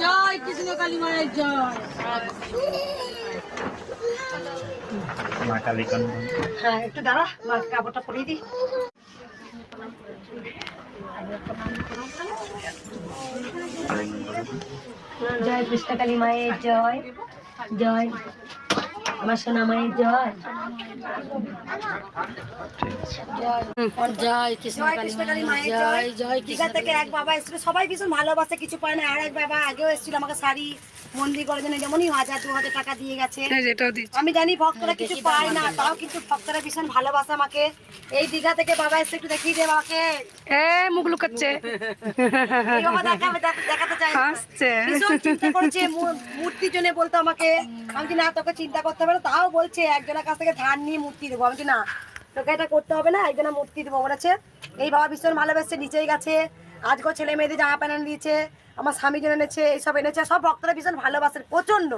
জয় কৃষ্ণ কালী মায়ের জয়। মা কালী কন্যা হ্যাঁ একটু দাঁড়া মা কাপড়টা পরিয়ে দি জয় কৃষ্ণ কালী মায়ের জয় জয়। আমার সোনা মায়ের জয় জয় জয় জয়। জয় দীঘা থেকে এক বাবা এসেছিল সবাই ভীষণ ভালোবাসে কিছু পায় না। আর এক বাবা আগেও এসেছিল আমাকে শাড়ি মন্দির করার জন্য যেমনই হাজার দু হাজার টাকা দিয়ে গেছে। আমি জানি ভক্তরা কিছু পায় না তাও কিন্তু ভক্তরা ভীষণ ভালোবাসে আমাকে। এই দীঘা থেকে বাবা এসে একটু দেখিয়ে দে বাবাকে এ মুখ লুকাচ্ছে। দেখাতে চাই। হাসছে। ভীষণ চিন্তা করছে মূর্তির জন্য বলতো আমাকে। আমি কি না তোকে চিন্তা করতে হবে না তাও বলছে, একজনের কাছ থেকে ধার নিয়ে মূর্তি দেবো। আমি না, তোকে এটা করতে হবে না, একজনের মূর্তি দেবো, বলেছে। এই বাবা ভীষণ ভালোবেসছে নিচেই গেছে। আজকেও ছেলে মেয়েদের জামা প্যান্ট দিয়েছে, আমার স্বামী জন এনেছে, এইসব এনেছে। সব ভক্তরা ভীষণ ভালোবাসেন প্রচণ্ড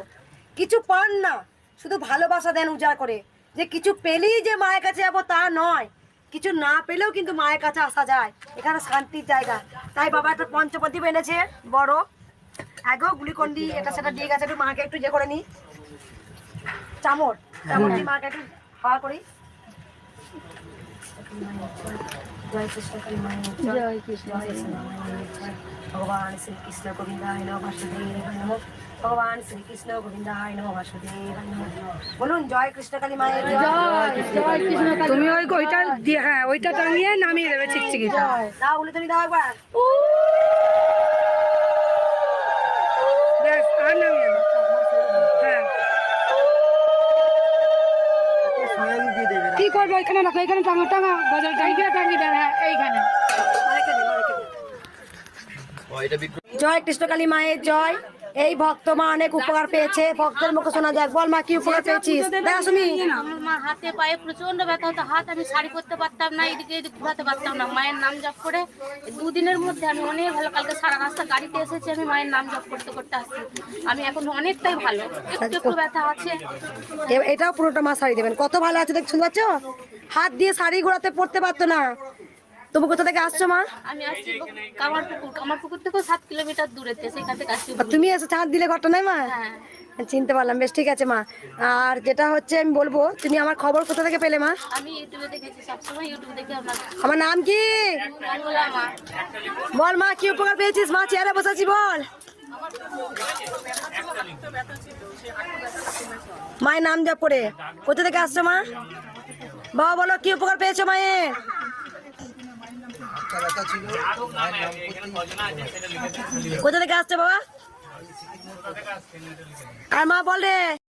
কিছু পান না, শুধু ভালোবাসা দেন উজাড় করে। যে কিছু পেলেই যে মায়ের কাছে যাব তা নয়। কিছু না পেলেও কিন্তু মায়ের কাছে আসা যায়। এখানে শান্তির জায়গা। তাই বাবা একটা পঞ্চপদীপ এনেছে, বড়। আগেও গুলিকন্ডি এটা সেটা দিয়ে গেছে, একটু মাকে একটু যে করে নি। চামড় চামড় দিয়ে মাকে একটু হাওয়া করি। জয় কৃষ্ণ কালী জয়। জয় কৃষ্ণ। ভগবান শ্রীকৃষ্ণ গোবিন্দায় নম বাসুদেবায় নম। ভগবান শ্রীকৃষ্ণ গোবিন্দায় নম বাসুদেবায় নম। বলুন জয় কৃষ্ণ কালী মায়ের জয়। জয় কৃষ্ণ কালী তুমি ওই ওইটা দিয়ে হ্যাঁ ওইটা টাঙিয়ে নামিয়ে দেবে চিকচিকি দাও বলে তুমি দাও একবার। ব্যাস আর নামিয়ে দাও হ্যাঁ কি করব এখানে রাখো, এখানে টাঙা টাঙা, বাজার টাঙিয়ে টাঙিয়ে দেন হ্যাঁ এইখানে। জয় কৃষ্ণকালী মায়ের জয় এই ভক্ত মা অনেক উপকার পেয়েছে। ভক্তের মুখে শোনা যাক বল মা কি উপকার পেয়েছিস? দেখা শুনি আমার মা হাতে পায়ে প্রচণ্ড ব্যথা হতো। হাত আমি শাড়ি পরতে পারতাম না এদিকে এদিকে ঘোরাতে পারতাম না। মায়ের নাম জপ করে দুদিনের মধ্যে আমি অনেক ভালো কালকে সারা রাস্তা গাড়িতে এসেছি আমি মায়ের নাম জপ করতে করতে আসছি। আমি এখন অনেকটাই ভালো। একটু একটু ব্যথা আছে। এ- এটাও পুরোটা মা শাড়ি দেবেন। কত ভালো আছে দেখ শুনতে পাচ্ছ? হাত দিয়ে শাড়ি ঘোরাতে পড়তে পারতো না। তুমি কোথা থেকে আসছো মা? আমি আসছি কামার পুকুর কামার পুকুর থেকেও সাত কিলোমিটার দূরেতে সেখান থেকে আসছি তুমি এসে হাত দিলে ঘটনা নাই মা? হ্যাঁ। চিনতে পারলাম। বেশ ঠিক আছে মা। আর যেটা হচ্ছে আমি বলব তুমি আমার খবর কোথা থেকে পেলে মা? আমি ইউটিউবে দেখেছি সবসময় ইউটিউব দেখে আমার নাম কি? বল মা কি উপকার পেয়েছিস মা? চেয়ারে বসাচ্ছি বল। মায়ের নাম জপ করে। কোথা থেকে আসছো মা? বাবা বলো কি উপকার পেয়েছ মায়ের? কোথা থেকে আসছে বাবা? আর মা বল রে।